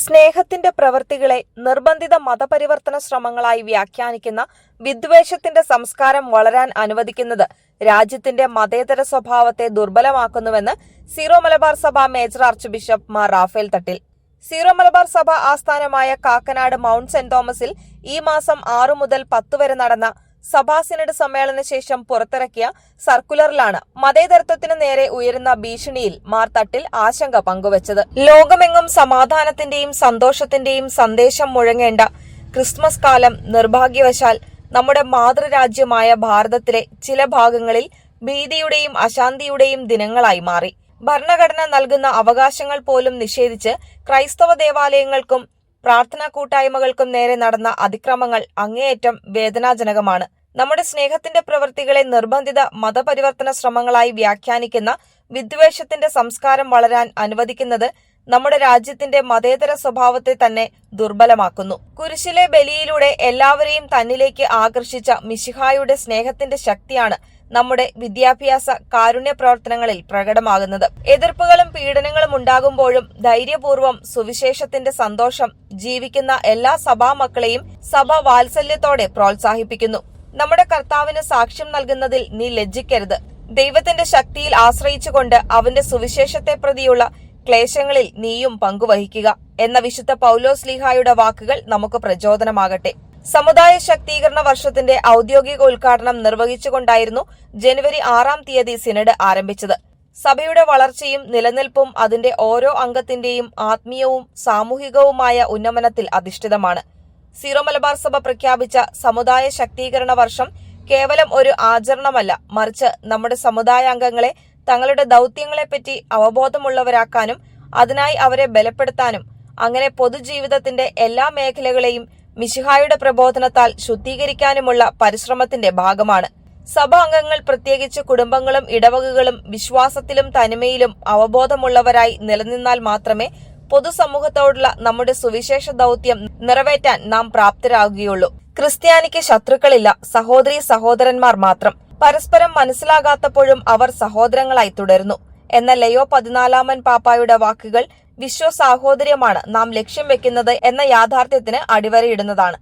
സ്നേഹത്തിന്റെ പ്രവൃത്തികളെ നിർബന്ധിത മതപരിവർത്തന ശ്രമങ്ങളായി വ്യാഖ്യാനിക്കുന്ന വിദ്വേഷത്തിന്റെ സംസ്കാരം വളരാൻ അനുവദിക്കുന്നത് രാജ്യത്തിന്റെ മതേതര സ്വഭാവത്തെ ദുർബലമാക്കുന്നുവെന്ന് സീറോ മലബാർ സഭ major archbishop Mar Raphael Thattil. Syro Malabar സഭ ആസ്ഥാനമായ കാക്കനാട് മൗണ്ട് സെന്റ് തോമസിൽ ഈ മാസം ആറു മുതൽ പത്ത് വരെ നടന്ന സഭാ സിനഡ് സമ്മേളന ശേഷം പുറത്തിറക്കിയ സർക്കുലറിലാണ് മതേതരത്വത്തിന് നേരെ ഉയരുന്ന ഭീഷണിയിൽ മാർ തട്ടിൽ ആശങ്ക പങ്കുവച്ചത്. ലോകമെങ്ങും സമാധാനത്തിന്റെയും സന്തോഷത്തിന്റെയും സന്ദേശം മുഴങ്ങേണ്ട ക്രിസ്മസ് കാലം നിർഭാഗ്യവശാൽ നമ്മുടെ മാതൃരാജ്യമായ ഭാരതത്തിലെ ചില ഭാഗങ്ങളിൽ ഭീതിയുടെയും അശാന്തിയുടെയും ദിനങ്ങളായി മാറി. ഭരണഘടന നൽകുന്ന അവകാശങ്ങൾ പോലും നിഷേധിച്ച് ക്രൈസ്തവ ദേവാലയങ്ങൾക്കും പ്രാർത്ഥനാ കൂട്ടായ്മകൾക്കും നേരെ നടന്ന അതിക്രമങ്ങൾ അങ്ങേയറ്റം വേദനാജനകമാണ്. നമ്മുടെ സ്നേഹത്തിന്റെ പ്രവൃത്തികളെ നിർബന്ധിത മതപരിവർത്തന ശ്രമങ്ങളായി വ്യാഖ്യാനിക്കുന്ന വിദ്വേഷത്തിന്റെ സംസ്കാരം വളരാൻ അനുവദിക്കുന്നത് നമ്മുടെ രാജ്യത്തിന്റെ മതേതര സ്വഭാവത്തെ തന്നെ ദുർബലമാക്കുന്നു. കുരിശിലെ ബലിയിലൂടെ എല്ലാവരെയും തന്നിലേക്ക് ആകർഷിച്ച മിശിഹായുടെ സ്നേഹത്തിന്റെ ശക്തിയാണ് നമ്മുടെ വിദ്യാഭ്യാസ കാരുണ്യ പ്രവർത്തനങ്ങളിൽ പ്രകടമാകുന്നത്. എതിർപ്പുകളും പീഡനങ്ങളും ഉണ്ടാകുമ്പോഴും ധൈര്യപൂർവം സുവിശേഷത്തിന്റെ സന്തോഷം ജീവിക്കുന്ന എല്ലാ സഭാ മക്കളെയും സഭ വാത്സല്യത്തോടെ പ്രോത്സാഹിപ്പിക്കുന്നു. നമ്മുടെ കർത്താവിന് സാക്ഷ്യം നൽകുന്നതിൽ നീ ലജ്ജിക്കരുത്. ദൈവത്തിന്റെ ശക്തിയിൽ ആശ്രയിച്ചുകൊണ്ട് അവന്റെ സുവിശേഷത്തെ പ്രതിയുള്ള ക്ലേശങ്ങളിൽ നീയും പങ്കുവഹിക്കുക എന്ന വിശുദ്ധ പൗലോസ് ലീഹായുടെ വാക്കുകൾ നമുക്ക് പ്രചോദനമാകട്ടെ. സമുദായ ശാക്തീകരണ വർഷത്തിന്റെ ഔദ്യോഗിക ഉദ്ഘാടനം നിർവഹിച്ചുകൊണ്ടായിരുന്നു ജനുവരി ആറാം തീയതി സിനഡ് ആരംഭിച്ചത്. സഭയുടെ വളർച്ചയും നിലനിൽപ്പും അതിന്റെ ഓരോ അംഗത്തിന്റെയും ആത്മീയവും സാമൂഹികവുമായ ഉന്നമനത്തിൽ അധിഷ്ഠിതമാണ്. സീറോ മലബാർ സഭ പ്രഖ്യാപിച്ച സമുദായ ശാക്തീകരണ വർഷം കേവലം ഒരു ആചരണമല്ല മറിച്ച് നമ്മുടെ സമുദായ സമുദായാംഗങ്ങളെ തങ്ങളുടെ ദൗത്യങ്ങളെപ്പറ്റി അവബോധമുള്ളവരാക്കാനും അതിനായി അവരെ ബലപ്പെടുത്താനും അങ്ങനെ പൊതുജീവിതത്തിന്റെ എല്ലാ മേഖലകളെയും മിശിഹായുടെ പ്രബോധനത്താൽ ശുദ്ധീകരിക്കാനുമുള്ള പരിശ്രമത്തിന്റെ ഭാഗമാണ്. സഭ അംഗങ്ങൾ പ്രത്യേകിച്ച് കുടുംബങ്ങളും ഇടവകകളും വിശ്വാസത്തിലും തനിമയിലും അവബോധമുള്ളവരായി നിലനിന്നാൽ മാത്രമേ പൊതുസമൂഹത്തോടുള്ള നമ്മുടെ സുവിശേഷ ദൗത്യം നിറവേറ്റാൻ നാം പ്രാപ്തരാകുകയുള്ളൂ. ക്രിസ്ത്യാനിക്ക് ശത്രുക്കളില്ല സഹോദരി സഹോദരന്മാർ മാത്രം. പരസ്പരം മനസ്സിലാകാത്തപ്പോഴും അവർ സഹോദരങ്ങളായി തുടരുന്നു. എന്ന ലയോ പതിനാലാമൻ പാപ്പായുടെ വാക്കുകൾ വിശ്വസാഹോദര്യമാണ് നാം ലക്ഷ്യം വെക്കുന്നത് എന്ന യാഥാർത്ഥ്യത്തിന് അടിവരയിടുന്നതാണ്.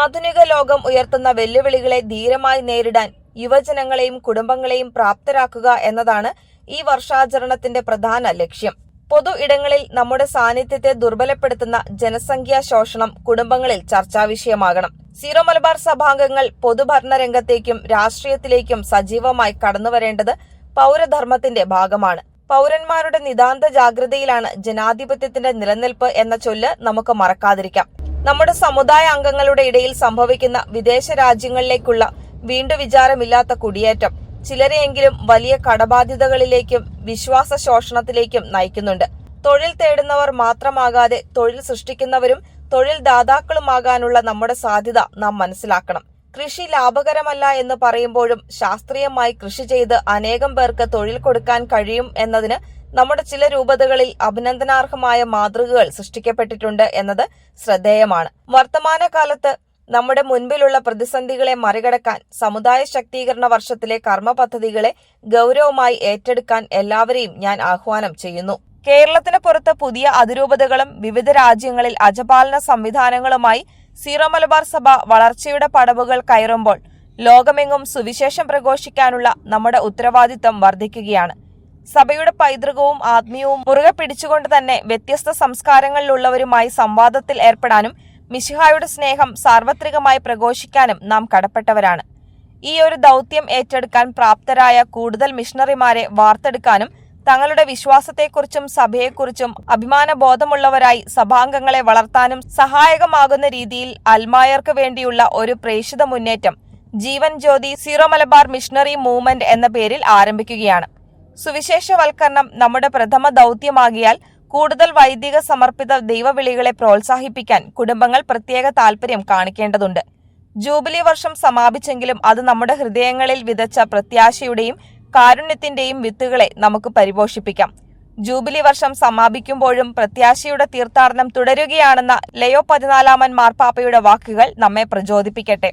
ആധുനിക ലോകം ഉയർത്തുന്ന വെല്ലുവിളികളെ ധീരമായി നേരിടാൻ യുവജനങ്ങളെയും കുടുംബങ്ങളെയും പ്രാപ്തരാക്കുക എന്നതാണ് ഈ വർഷാചരണത്തിന്റെ പ്രധാന ലക്ഷ്യം. പൊതു ഇടങ്ങളിൽ നമ്മുടെ സാന്നിധ്യത്തെ ദുർബലപ്പെടുത്തുന്ന ജനസംഖ്യാ ശോഷണം കുടുംബങ്ങളിൽ ചർച്ചാവിഷയമാകണം സീറോ മലബാർ സഭാംഗങ്ങൾ പൊതുഭരണ രംഗത്തേക്കും രാഷ്ട്രീയത്തിലേക്കും സജീവമായി കടന്നുവരേണ്ടത് പൗരധർമ്മത്തിന്റെ ഭാഗമാണ്. പൗരന്മാരുടെ നിതാന്ത ജാഗ്രതയിലാണ് ജനാധിപത്യത്തിന്റെ നിലനിൽപ്പ് എന്ന ചൊല്ല് നമുക്ക് മറക്കാതിരിക്കാം. നമ്മുടെ സമുദായ അംഗങ്ങളുടെ ഇടയിൽ സംഭവിക്കുന്ന വിദേശ രാജ്യങ്ങളിലേക്കുള്ള വീണ്ടു വിചാരമില്ലാത്ത കുടിയേറ്റം. ചിലരെയെങ്കിലും വലിയ കടബാധ്യതകളിലേക്കും വിശ്വാസ ശോഷണത്തിലേക്കും നയിക്കുന്നുണ്ട്. തൊഴിൽ തേടുന്നവർ മാത്രമാകാതെ തൊഴിൽ സൃഷ്ടിക്കുന്നവരും തൊഴിൽ ദാതാക്കളുമാകാനുള്ള നമ്മുടെ സാധ്യത നാം മനസ്സിലാക്കണം. കൃഷി ലാഭകരമല്ല എന്ന് പറയുമ്പോഴും ശാസ്ത്രീയമായി കൃഷി ചെയ്ത് അനേകം പേർക്ക് തൊഴിൽ കൊടുക്കാൻ കഴിയും എന്നതിന് നമ്മുടെ ചില രൂപതകളിൽ അഭിനന്ദനാർഹമായ മാതൃകകൾ സൃഷ്ടിക്കപ്പെട്ടിട്ടുണ്ട് എന്നത് ശ്രദ്ധേയമാണ്. വർത്തമാനകാലത്ത് നമ്മുടെ മുൻപിലുള്ള പ്രതിസന്ധികളെ മറികടക്കാൻ സമുദായ ശക്തീകരണ വർഷത്തിലെ കർമ്മ പദ്ധതികളെ ഗൗരവമായി ഏറ്റെടുക്കാൻ എല്ലാവരെയും ഞാൻ ആഹ്വാനം ചെയ്യുന്നു. കേരളത്തിന് പുറത്ത് പുതിയ അതിരൂപതകളും വിവിധ രാജ്യങ്ങളിൽ അജപാലന സംവിധാനങ്ങളുമായി സീറോ മലബാർ സഭ വളർച്ചയുടെ പടവുകൾ കയറുമ്പോൾ ലോകമെങ്ങും സുവിശേഷം പ്രഘോഷിക്കാനുള്ള നമ്മുടെ ഉത്തരവാദിത്തം വർദ്ധിക്കുകയാണ്. സഭയുടെ പൈതൃകവും ആത്മീയവും മുറുകെ പിടിച്ചുകൊണ്ട് തന്നെ വ്യത്യസ്ത സംസ്കാരങ്ങളിലുള്ളവരുമായി സംവാദത്തിൽ ഏർപ്പെടാനും മിശിഹായുടെ സ്നേഹം സാർവത്രികമായി പ്രഘോഷിക്കാനും നാം കടപ്പെട്ടവരാണ്. ഈ ഒരു ദൗത്യം ഏറ്റെടുക്കാൻ പ്രാപ്തരായ കൂടുതൽ മിഷണറിമാരെ വാർത്തെടുക്കാനും തങ്ങളുടെ വിശ്വാസത്തെക്കുറിച്ചും സഭയെക്കുറിച്ചും അഭിമാനബോധമുള്ളവരായി സഭാംഗങ്ങളെ വളർത്താനും സഹായകമാകുന്ന രീതിയിൽ അൽമായർക്ക് വേണ്ടിയുള്ള ഒരു പ്രേഷിത മുന്നേറ്റം Jeevan Jyothi Syro Malabar missionary movement എന്ന പേരിൽ ആരംഭിക്കുകയാണ്. സുവിശേഷവൽക്കരണം നമ്മുടെ പ്രഥമ ദൗത്യമാകിയാൽ കൂടുതൽ വൈദിക സമർപ്പിത ദൈവവിളികളെ പ്രോത്സാഹിപ്പിക്കാൻ കുടുംബങ്ങൾ പ്രത്യേക താൽപര്യം കാണിക്കേണ്ടതുണ്ട്. ജൂബിലി വർഷം സമാപിച്ചെങ്കിലും അത് നമ്മുടെ ഹൃദയങ്ങളിൽ വിതച്ച പ്രത്യാശയുടെയും കാരുണ്യത്തിന്റെയും വിത്തുകളെ നമുക്ക് പരിപോഷിപ്പിക്കാം. ജൂബിലി വർഷം സമാപിക്കുമ്പോഴും പ്രത്യാശയുടെ തീർത്ഥാടനം തുടരുകയാണെന്ന ലയോ പതിനാലാമൻ മാർപ്പാപ്പയുടെ വാക്കുകൾ നമ്മെ പ്രചോദിപ്പിക്കട്ടെ.